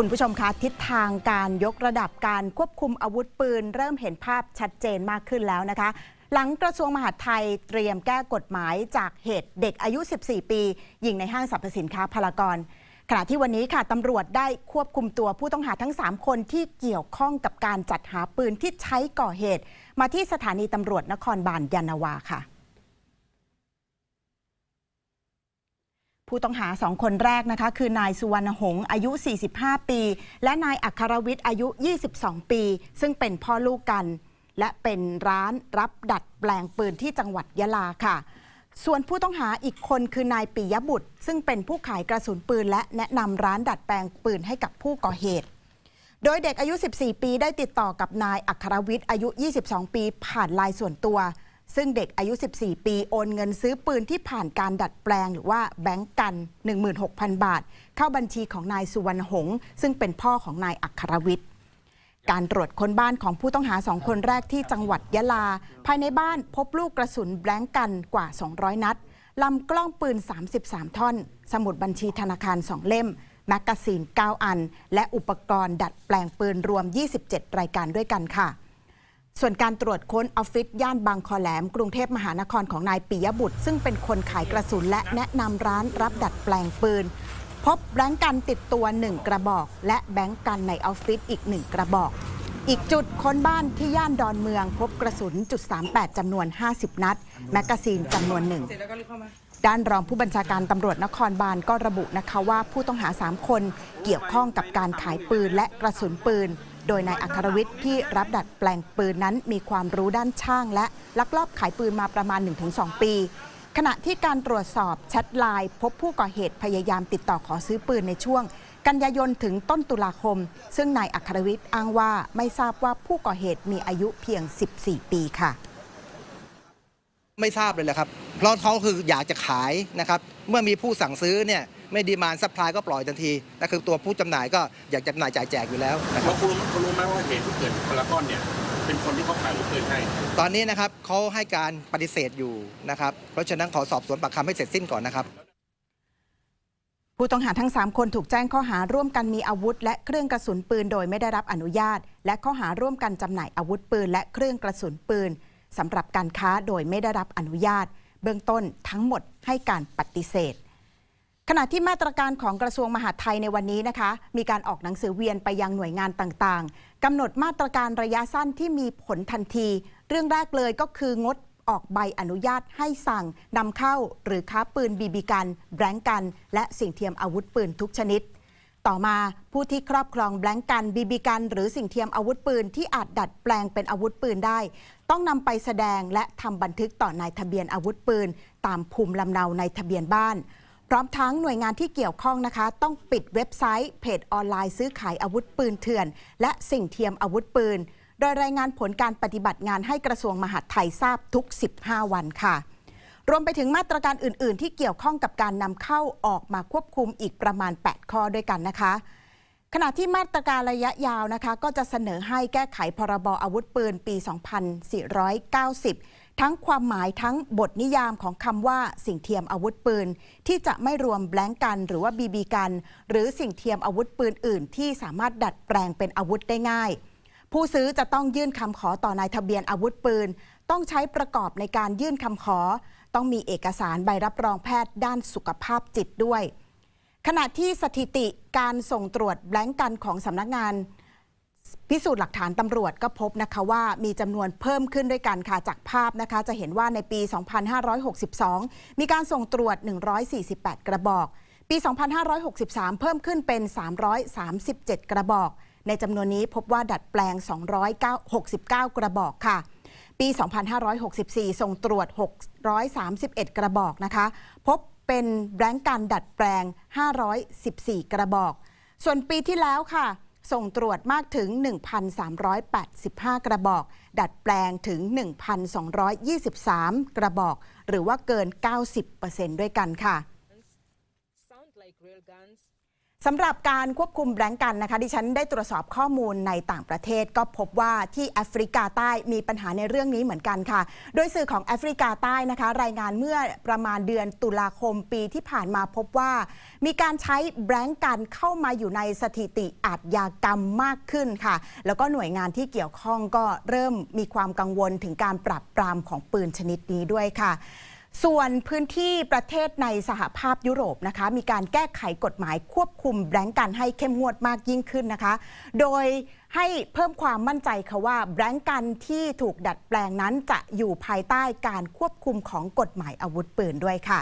คุณผู้ชมคะทิศทางการยกระดับการควบคุมอาวุธปืน เริ่มเห็นภาพชัดเจนมากขึ้นแล้วนะคะ หลังกระทรวงมหาดไทยเตรียมแก้กฎหมายจากเหตุเด็กอายุ 14 ปียิงในห้างสรรพสินค้าพารากอนขณะที่วันนี้ค่ะตำรวจได้ควบคุมตัวผู้ต้องหาทั้ง 3 คนที่เกี่ยวข้องกับการจัดหาปืนที่ใช้ก่อเหตุ มาที่สถานีตำรวจนครบาลยานนาวาค่ะ ผู้ต้องหาสองคนแรกนะคะ คือนายสุวรรณหงษ์อายุ 45 ปี และนายอัครวิทย์อายุ 22 ปี ซึ่งเป็นพ่อลูกกัน และเป็นร้านรับดัดแปลงปืนที่จังหวัดยะลาค่ะ ส่วนผู้ต้องหาอีกคนคือนายปิยบุตร ซึ่งเป็นผู้ขายกระสุนปืน และแนะนำร้านดัดแปลงปืนให้กับผู้ก่อเหตุ โดยเด็กอายุ 14 ปีได้ติดต่อกับนายอัครวิทย์อายุ 22 ปี ผ่านไลน์ส่วนตัว ซึ่งเด็กอายุ 14 ปีโอนเงินซื้อปืนที่ผ่านการดัดแปลง หรือว่าแบงก์กัน 16,000 บาท เข้าบัญชีของนายสุวรรณหงษ์ซึ่งเป็นพ่อของนายอัครวิทย์การตรวจค้นบ้านของผู้ต้องหาสองคนแรกที่จังหวัดยะลา ภายในบ้านพบลูกกระสุนแบงก์กันกว่า 200 นัดลำกล้องปืน 33 ท่อน สมุดบัญชีธนาคาร 2 เล่ม แมกกาซีน 9 อัน และอุปกรณ์ดัดแปลงปืนรวม 27 รายการด้วยกันค่ะ ส่วนการตรวจค้นออฟฟิศย่านบางคอแหลม กรุงเทพมหานครของนายปิยบุตร ซึ่งเป็นคนขายกระสุนและแนะนำร้านรับดัดแปลงปืน พบแบงก์กันติดตัว 1 กระบอก และแบงก์กันในออฟฟิศอีก 1 กระบอก อีกจุดค้นบ้านที่ย่านดอนเมือง พบกระสุนจุด38จำนวน 50 นัด แมกกาซีนจำนวนหนึ่งด้านรองผู้บัญชาการตำรวจนครบาลก็ระบุนะคะว่าผู้ต้องหา 3 คนเกี่ยวข้องกับการขายปืนและกระสุนปืน โดยนายอัครวิทย์ที่รับดัดแปลงปืนนั้นมีความรู้ด้านช่าง และลักลอบขายปืนมาประมาณ 1-2 ปี ขณะที่การตรวจสอบแชทไลน์พบผู้ก่อเหตุพยายามติดต่อขอซื้อปืนในช่วง กันยายนถึงต้นตุลาคม ซึ่งนายอัครวิทย์อ้างว่าไม่ทราบว่าผู้ก่อเหตุมีอายุเพียง 14 ปีค่ะ ไม่ทราบเลยแหละครับ เพราะเขาคืออยากจะขายนะครับ เมื่อมีผู้สั่งซื้อเนี่ยไม่ดีมานซัพพลายก็ปล่อยทันทีนั่นคือตัวผู้จำหน่ายก็อยากจะจำหน่ายจ่ายแจกอยู่แล้วนะคแล้รับวคุณรู้คุณรู้ไหมว่าเหตุที่เกิดพารากอนเนี่ยเป็นคนที่เขาขายลูกปืนให้ ตอนนี้นะครับเขาให้การปฏิเสธอยู่นะครับ เพราะฉะนั้นขอสอบสวนปากคำให้เสร็จสิ้นก่อนนะครับผู้ต้องหาทั้ง 3 คนถูกแจ้งข้อหาร่วมกันมีอาวุธ และเครื่องกระสุนปืนโดยไม่ได้รับอนุญาต และข้อหาร่วมกันจำหน่ายอาวุธปืนและเครื่องกระสุนปืน สำหรับการค้าโดยไม่ได้รับอนุญาต เบื้องต้นทั้งหมดให้การปฏิเสธ ขณะที่มาตรการของกระทรวงมหาดไทยในวันนี้นะคะ มีการออกหนังสือเวียนไปยังหน่วยงานต่างๆกำหนดมาตรการระยะสั้นที่มีผลทันที เรื่องแรกเลยก็คืองดออกใบอนุญาตให้สั่งนำเข้าหรือค้าปืนบีบีกันแบงก์กัน และสิ่งเทียมอาวุธปืนทุกชนิด ต่อมาผู้ที่ครอบครองแบงก์กันบีบีกัน หรือสิ่งเทียมอาวุธปืนที่อาจดัดแปลงเป็นอาวุธปืนได้ ต้องนำไปแสดงและทำบันทึกต่อนายทะเบียนอาวุธปืน ตามภูมิลำเนาในทะเบียนบ้าน พร้อมทั้งหน่วยงานที่เกี่ยวข้องนะคะ ต้องปิดเว็บไซต์ เพจออนไลน์ซื้อขายอาวุธปืนเถื่อน และสิ่งเทียมอาวุธปืน โดยรายงานผลการปฏิบัติงานให้กระทรวงมหาดไทยทราบทุก 15 วันค่ะ รวมไปถึงมาตรการอื่น ๆ ที่เกี่ยวข้องกับการนำเข้าออกมาควบคุมอีกประมาณ 8 ข้อด้วยกันนะคะ ขณะที่มาตรการระยะยาวนะคะ ก็จะเสนอให้แก้ไขพรบอาวุธปืนปี 2490 ทั้งความหมายทั้งบทนิยามของคำว่าสิ่งเทียมอาวุธปืน ที่จะไม่รวมแบงก์กันหรือว่าบีบีกัน หรือสิ่งเทียมอาวุธปืนอื่น ที่สามารถดัดแปลงเป็นอาวุธได้ง่าย ผู้ซื้อจะต้องยื่นคำขอต่อนายทะเบียนอาวุธปืน ต้องใช้ประกอบในการยื่นคำขอ ต้องมีเอกสารใบรับรองแพทย์ด้านสุขภาพจิตด้วย ขณะที่สถิติการส่งตรวจแบงก์กันของสำนักงานพิสูจน์หลักฐานตำรวจก็พบนะคะว่ามีจำนวนเพิ่มขึ้นด้วยกันค่ะจากภาพนะคะ จะเห็นว่าในปี 2562 มีการส่งตรวจ 148 กระบอก ปี 2563 เพิ่มขึ้นเป็น 337 กระบอก ในจำนวนนี้พบว่าดัดแปลง 269 กระบอกค่ะ ปี 2564 ส่งตรวจ 631 กระบอกนะคะ พบเป็นแบงก์กันดัดแปลง 514 กระบอก ส่วนปีที่แล้วค่ะ ส่งตรวจมากถึง 1,385 กระบอก ดัดแปลงถึง 1,223 กระบอก หรือว่าเกิน 90%ด้วยกันค่ะ สำหรับการควบคุมแบงก์กันนะคะ ดิฉันได้ตรวจสอบข้อมูลในต่างประเทศ ก็พบว่าที่แอฟริกาใต้มีปัญหาในเรื่องนี้เหมือนกันค่ะ โดยสื่อของแอฟริกาใต้นะคะ รายงานเมื่อประมาณเดือนตุลาคมปีที่ผ่านมาพบว่า มีการใช้แบงก์กันเข้ามาอยู่ในสถิติอาชญากรรมมากขึ้นค่ะ แล้วก็หน่วยงานที่เกี่ยวข้องก็เริ่มมีความกังวลถึงการปรับปรามของปืนชนิดนี้ด้วยค่ะ ส่วนพื้นที่ประเทศในสหภาพยุโรปนะคะ มีการแก้ไขกฎหมายควบคุมแบงก์กันให้เข้มงวดมากยิ่งขึ้นนะคะ โดยให้เพิ่มความมั่นใจค่ะว่าแบงก์กันที่ถูกดัดแปลงนั้นจะอยู่ภายใต้การควบคุมของกฎหมายอาวุธปืนด้วยค่ะ